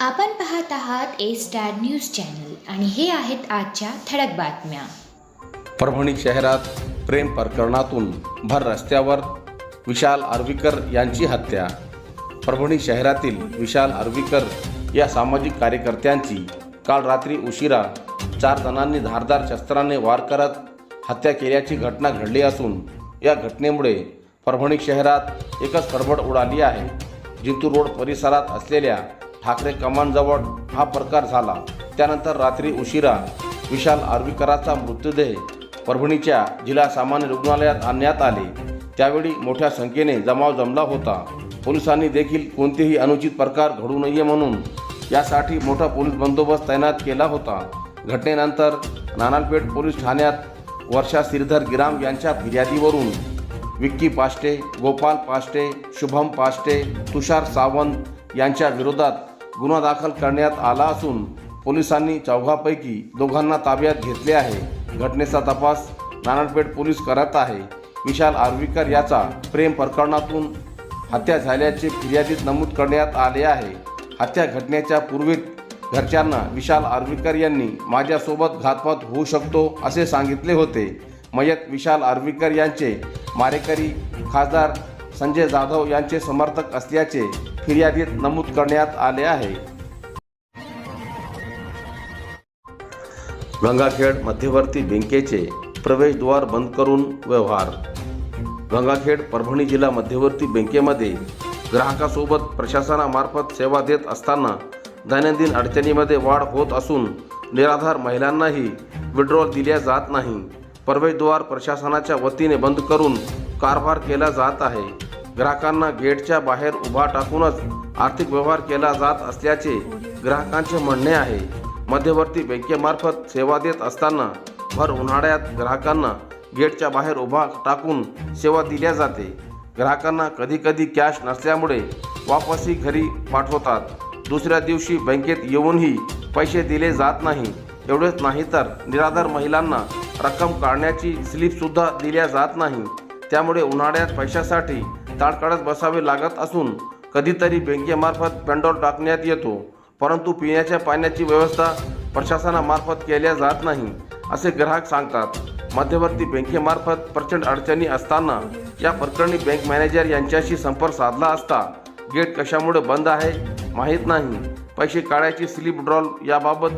आपण पाहत आहात ए स्टार न्यूज चॅनल आणि हे आहेत आजच्या ठळक बातम्या. परभणी शहरात प्रेम प्रकरणातून भर रस्त्यावर विशाल आर्वीकर यांची हत्या. परभणी शहरातील विशाल आर्वीकर या सामाजिक कार्यकर्त्यांची काल रात्री उशिरा चार जणांनी धारदार शस्त्राने वार करत हत्या केल्याची घटना घडली असून या घटनेमुळे परभणी शहरात एकच खडबड उडाली आहे. जिंतूर रोड परिसरात असलेल्या ठाकरे कमानजवळ हा प्रकार झाला. त्यानंतर रात्री उशिरा विशाल आर्वीकराचा मृतदेह परभणीच्या जिल्हा सामान्य रुग्णालयात आणण्यात आले. त्यावेळी मोठ्या संख्येने जमाव जमला होता. पोलिसांनी देखील कोणतेही अनुचित प्रकार घडू नये म्हणून यासाठी मोठा पोलीस बंदोबस्त तैनात केला होता. घटनेनंतर नानालपेठ पोलीस ठाण्यात वर्षा श्रीधर गिराम यांच्या फिर्यादीवरून विक्की पाष्टे गोपाल पाष्टे शुभम पाष्टे तुषार सावंत यांच्या विरोधात गुन्हा दाखल करण्यात आला असून पोलिसांनी चौघापैकी दोघांना ताब्यात घेतले आहे. घटनेचा तपास नारायणपेठ पोलीस करत आहे. विशाल आर्वीकर याचा प्रेम प्रकरणातून हत्या झाल्याचे फिर्यादीत नमूद करण्यात आले आहे. हत्या घटनेच्या पूर्वीत घरच्यांना विशाल आर्वीकर यांनी माझ्यासोबत घातपात होऊ शकतो असे सांगितले होते. मयत विशाल आर्वीकर यांचे मारेकरी खासदार संजय जाधव यांचे समर्थक असल्याचे फिर्यादीत नमूद करण्यात आले आहे. गंगाखेड मध्यवर्ती बँकेचे प्रवेशद्वार बंद करून व्यवहार. गंगाखेड परभणी जिल्हा मध्यवर्ती बँकेमध्ये ग्राहकासोबत प्रशासनामार्फत सेवा देत असताना दैनंदिन अडचणीमध्ये वाढ होत असून निराधार महिलांनाही विड्रॉल दिल्या जात नाही. प्रवेशद्वार प्रशासनाच्या वतीने बंद करून कारभार केला जात आहे. ग्राहकांना गेटच्या बाहेर उभा टाकूनच आर्थिक व्यवहार केला जात असल्याचे ग्राहकांचे म्हणणे आहे. मध्यवर्ती बँकेमार्फत सेवा देत असताना भर उन्हाळ्यात ग्राहकांना गेटच्या बाहेर उभा टाकून सेवा दिल्या जाते. ग्राहकांना कधीकधी कॅश नसल्यामुळे वापसी घरी पाठवतात. दुसऱ्या दिवशी बँकेत येऊनही पैसे दिले जात नाही. एवढेच नाही तर निराधार महिलांना रक्कम काढण्याची स्लिपसुद्धा दिल्या जात नाही. त्यामुळे उन्हाळ्यात पैशासाठी ताळकाळत बसावे लागत असून कधीतरी बँकेमार्फत पेंडॉल टाकण्यात येतो. परंतु पिण्याच्या पाण्याची व्यवस्था प्रशासनामार्फत केल्या जात नाही असे ग्राहक सांगतात. मध्यवर्ती बँकेमार्फत प्रचंड अडचणी असताना या प्रकरणी बँक मॅनेजर यांच्याशी संपर्क साधला असता गेट कशामुळे बंद आहे माहीत नाही. पैसे काढायची स्लिप ड्रॉल याबाबत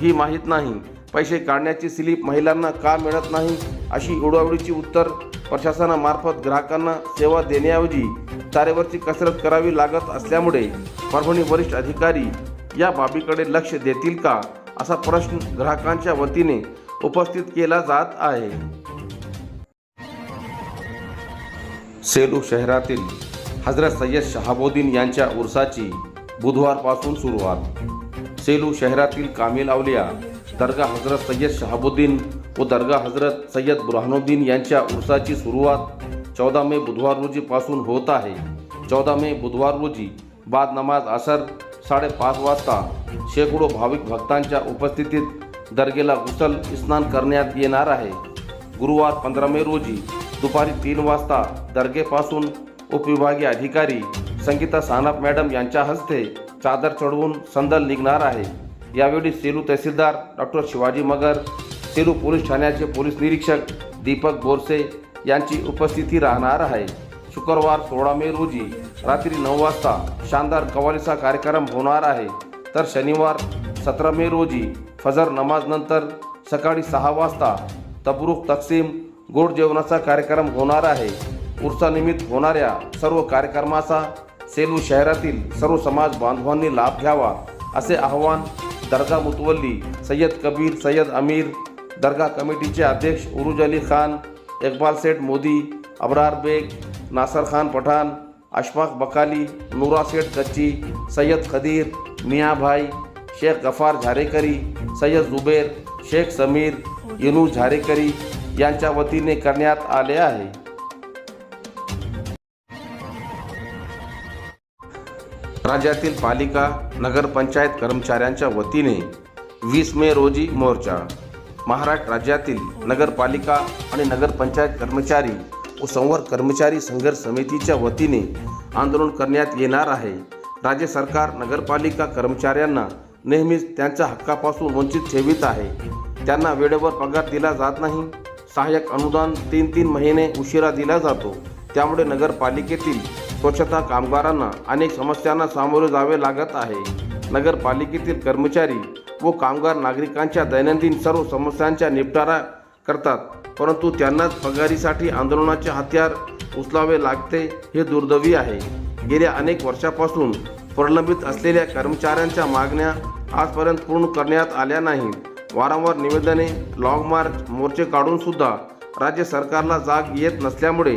ही माहीत नाही. पैसे काढण्याची स्लिप महिलांना का मिळत नाही अशी उडवाउडीची उत्तर प्रशासनामार्फत ग्राहकांना सेवा देण्याऐवजी तारेवरची कसरत करावी लागत असल्यामुळे परभणी वरिष्ठ अधिकारी या बाबीकडे लक्ष देतील का असा प्रश्न ग्राहकांच्या वतीने उपस्थित केला जात आहे. सेलू शहरातील हजरत सय्यद शहाबुद्दीन यांच्या उर्साची बुधवारपासून सुरुवात. सेलू शहरातील कामिल अवलिया दर्गा हजरत सय्यद शहाबुद्दीन व दर्गा हजरत सय्यद बुरहानुद्दीन यांच्या उर्साची सुरुवात चौदा मे बुधवार रोजीपासून होत आहे. चौदा मे बुधवार रोजी बाद नमाज असर साडेपाच वाजता शेकडो भाविक भक्तांच्या उपस्थितीत दर्गेला गुसल स्नान करण्यात येणार आहे. गुरुवार पंधरा मे रोजी दुपारी तीन वाजता दर्गेपासून उपविभागीय अधिकारी संगीता सानप मॅडम यांच्या हस्ते चादर चढवून संदल निघणार आहे. यावेळी सेलू तहसीलदार डॉक्टर शिवाजी मगर सेलू पोलीस ठाण्याचे पोलीस निरीक्षक दीपक बोरसे यांची उपस्थिती राहणार आहे. शुक्रवार सोळा मे रोजी रात्री नऊ वाजता शानदार कवालीचा कार्यक्रम होणार आहे. तर शनिवार सतरा मे रोजी फजर नमाजनंतर सकाळी सहा वाजता तबरुख तक्सीम गोड जेवणाचा कार्यक्रम होणार आहे. उर्सानिमित्त होणाऱ्या सर्व कार्यक्रमाचा सेलू शहरातील सर्व समाज बांधवांनी लाभ घ्यावा असे आवाहन दर्गा मुतवल्ली सय्यद कबीर सय्यद अमीर दर्गा कमिटीचे अध्यक्ष उरुज अली खान इकबाल सेठ मोदी अबरार बेग नासर खान पठाण अशफाक बकाली नूरा सेठ कच्ची सय्यद खदीर मियाँ भाई शेख गफार झारेकरी सय्यद जुबेर शेख समीर यनू झारेकरी यांच्या वतीने करण्यात आले आहे. राज्यातील पालिका नगरपंचायत कर्मचाऱ्यांच्या वतीने वीस मे रोजी मोर्चा महाराष्ट्र राज्यातील नगरपालिका आणि नगरपंचायत कर्मचारी व संवर कर्मचारी संघर्ष समितीच्या वतीने आंदोलन करण्यात येणार आहे. राज्य सरकार नगरपालिका कर्मचाऱ्यांना नेहमीच त्यांच्या हक्कापासून वंचित ठेवित आहे. त्यांना वेळेवर पगार दिला जात नाही. सहाय्यक अनुदान तीन तीन महिने उशिरा दिला जातो. त्यामुळे नगरपालिकेतील स्वच्छता कामगारांना अनेक समस्यांना सामोरे जावे लागत आहे. नगरपालिकेतील कर्मचारी व कामगार नागरिकांच्या दैनंदिन सर्व समस्यांचा निपटारा करतात. परंतु त्यांनाच पगारीसाठी आंदोलनाचे हत्यार उचलावे लागते हे दुर्दैवी आहे. गेल्या अनेक वर्षापासून प्रलंबित असलेल्या कर्मचाऱ्यांच्या मागण्या आजपर्यंत पूर्ण करण्यात आल्या नाहीत. वारंवार निवेदने लॉंग मार्च मोर्चे काढून सुद्धा राज्य सरकारला जाग येत नसल्यामुळे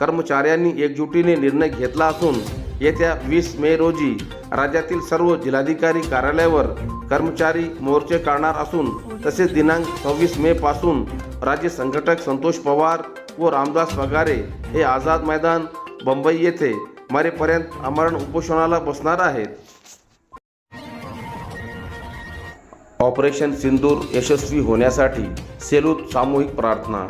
कर्मचाऱ्यांनी एकजुटीने निर्णय घेतला असून येत्या वीस मे रोजी राज्यातील सर्व जिल्हाधिकारी कार्यालयावर कर्मचारी मोर्चे काढणार असून तसेच दिनांक सव्वीस मे पासून राज्य संघटक संतोष पवार व रामदास पगारे हे आझाद मैदान बंबई येथे मरेपर्यंत आमरण उपोषणाला बसणार आहेत. ऑपरेशन सिंदूर यशस्वी होण्यासाठी सेलूत सामूहिक प्रार्थना.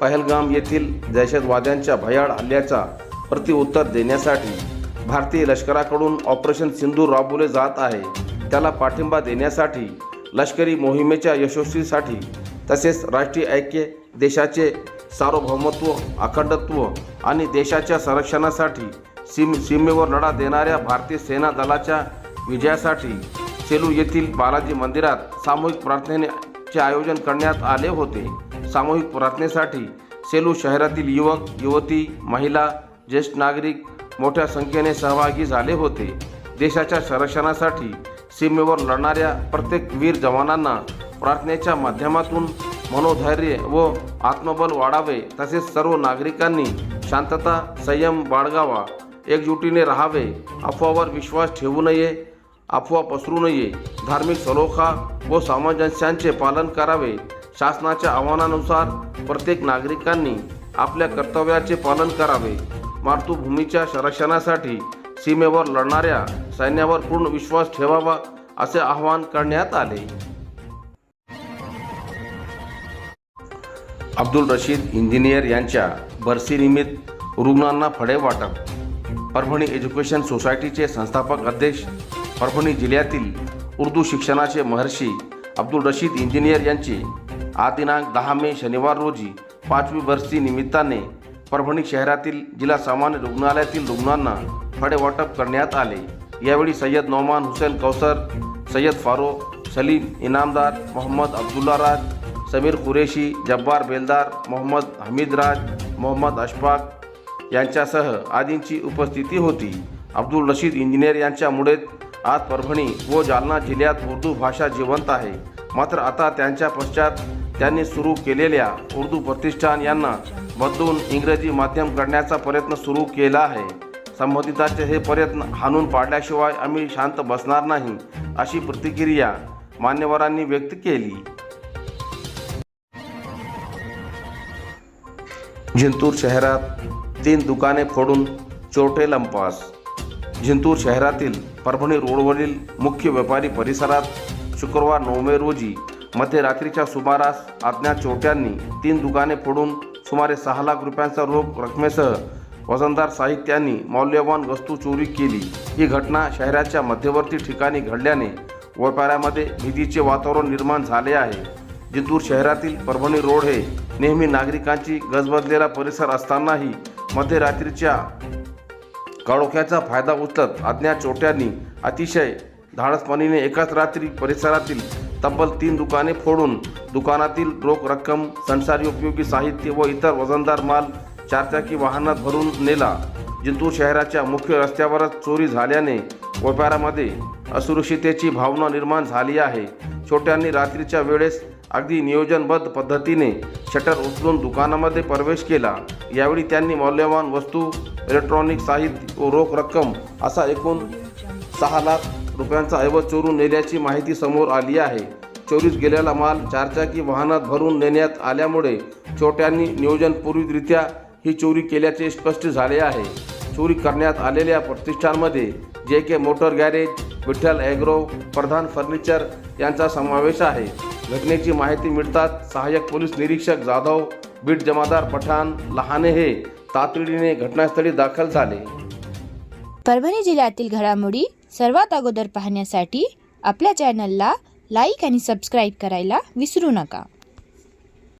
पहलगाम येथील दहशतवाद्यांच्या भयाळ हल्ल्याचा प्रतिउत्तर देण्यासाठी भारतीय लष्कराकडून ऑपरेशन सिंदूर राबवले जात आहे. त्याला पाठिंबा देण्यासाठी लष्करी मोहिमेच्या यशस्वीसाठी तसेच राष्ट्रीय ऐक्य देशाचे सार्वभौमत्व अखंडत्व आणि देशाच्या संरक्षणासाठी सीम सीमेवर लढा देणाऱ्या भारतीय सेना दलाच्या विजयासाठी सेलू येथील बालाजी मंदिरात सामूहिक प्रार्थनेचे आयोजन करण्यात आले होते. सामूहिक प्रार्थनेसाठी सेलू शहरातील युवक युवती महिला ज्येष्ठ नागरिक मोठ्या संख्येने सहभागी झाले होते. देशाच्या संरक्षणासाठी सीमेवर लढणाऱ्या प्रत्येक वीर जवानांना प्रार्थनेच्या माध्यमातून मनोधैर्य व आत्मबल वाढावे तसेच सर्व नागरिकांनी शांतता संयम बाळगावा एकजुटीने राहावे अफवावर विश्वास ठेवू नये अफवा पसरू नये धार्मिक सलोखा व सामंजस्यांचे पालन करावे. शासनाच्या आव्हानानुसार प्रत्येक नागरिकांनी आपल्या कर्तव्याचे पालन करावे. मातृभूमीच्या संरक्षणासाठी सीमेवर लढणाऱ्या सैन्यावर पूर्ण विश्वास ठेवावा असे आवाहन करण्यात आले. अब्दुल रशीद इंजिनियर यांच्या बरसीनिमित्त रुग्णांना फळे वाटप. परभणी एज्युकेशन सोसायटीचे संस्थापक अध्यक्ष परभणी जिल्ह्यातील उर्दू शिक्षणाचे महर्षी अब्दुल रशीद इंजिनियर यांची आज दिनांक दहा मे शनिवार रोजी पाचवी बरसी निमित्ताने परभणी शहरातील जिल्हा सामान्य रुग्णालयातील रुग्णांना फळे वाटप करण्यात आले. यावेळी सय्यद नोमान हुसेन कौसर सय्यद फारूक सलीम इनामदार मोहम्मद अब्दुल्ला राज समीर कुरेशी जब्बार बेलदार मोहम्मद हमीद राज मोहम्मद अशफाक यांच्यासह आदींची उपस्थिती होती. अब्दुल रशीद इंजिनियर यांच्यामुळेच आज परभणी व जालना जिल्ह्यात उर्दू भाषा जिवंत आहे. मात्र आता त्यांच्या पश्चात त्यांनी सुरू केलेल्या उर्दू प्रतिष्ठान यांना बदलून इंग्रजी माध्यम करण्याचा प्रयत्न सुरू केला आहे. संबंधिताचे हे प्रयत्न हाणून पाडल्याशिवाय आम्ही शांत बसणार नाही अशी प्रतिक्रिया मान्यवरांनी व्यक्त केली. जिंतूर शहरात तीन दुकाने फोडून चोरटे लंपास. जिंतूर शहरातील परभणी रोडवरील मुख्य व्यापारी परिसरात शुक्रवार नऊ मे रोजी मध्यरात्रीच्या सुमारास अज्ञात चोरट्यांनी तीन दुकाने फोडून सुमारे सहा लाख रुपयांचा रोख रकमेसह वजनदार साहित्यांनी मौल्यवान वस्तू चोरी केली. ही घटना शहराच्या मध्यवर्ती ठिकाणी घडल्याने व्यापाऱ्यामध्ये भीतीचे वातावरण निर्माण झाले आहे. जिंतूर शहरातील परभणी रोड हे नेहमी नागरिकांची गजबजलेला परिसर असतानाही मध्यरात्रीच्या काळोख्याचा फायदा उचलत अज्ञात चोट्यांनी अतिशय धाडसपणीने एकाच रात्री परिसरातील तब्बल तीन दुकाने फोडून दुकानातील रोख रक्कम संसारी उपयोगी साहित्य व इतर वजनदार माल चारचाकी वाहनात भरून नेला. जिंतूर शहराच्या मुख्य रस्त्यावरच चोरी झाल्याने व्यापारामध्ये असुरक्षितेची भावना निर्माण झाली आहे. छोट्यांनी रात्रीच्या वेळेस अगदी नियोजनबद्ध पद्धतीने शटर उचलून दुकानामध्ये प्रवेश केला. यावेळी त्यांनी मौल्यवान वस्तू इलेक्ट्रॉनिक साहित्य व रोख रक्कम असा एकूण सहा लाख रुपयांचा ऐवज चोरून नेल्याची माहिती समोर आली आहे. चोरीस गेलेला माल चारचाकी वाहनात भरून नेण्यात आल्यामुळे छोट्यांनी नियोजनपूर्वीरित्या ही चोरी केल्याचे स्पष्ट झाले आहे. चोरी करण्यात आलेल्या प्रतिष्ठानमध्ये J K motor garage Vitthal agro Pradhan furniture यांचा समावेश आहे. घटनेची माहिती मिळताच सहाय्यक पोलीस निरीक्षक जाधव बीट जमादार पठाण लहाने हे तातडीने घटनास्थळी दाखल झाले. परभणी जिल्ह्यातील घडामोडी सर्वात अगोदर पाहण्यासाठी आपल्या चॅनलला लाईक आणि सबस्क्राईब करायला विसरू नका.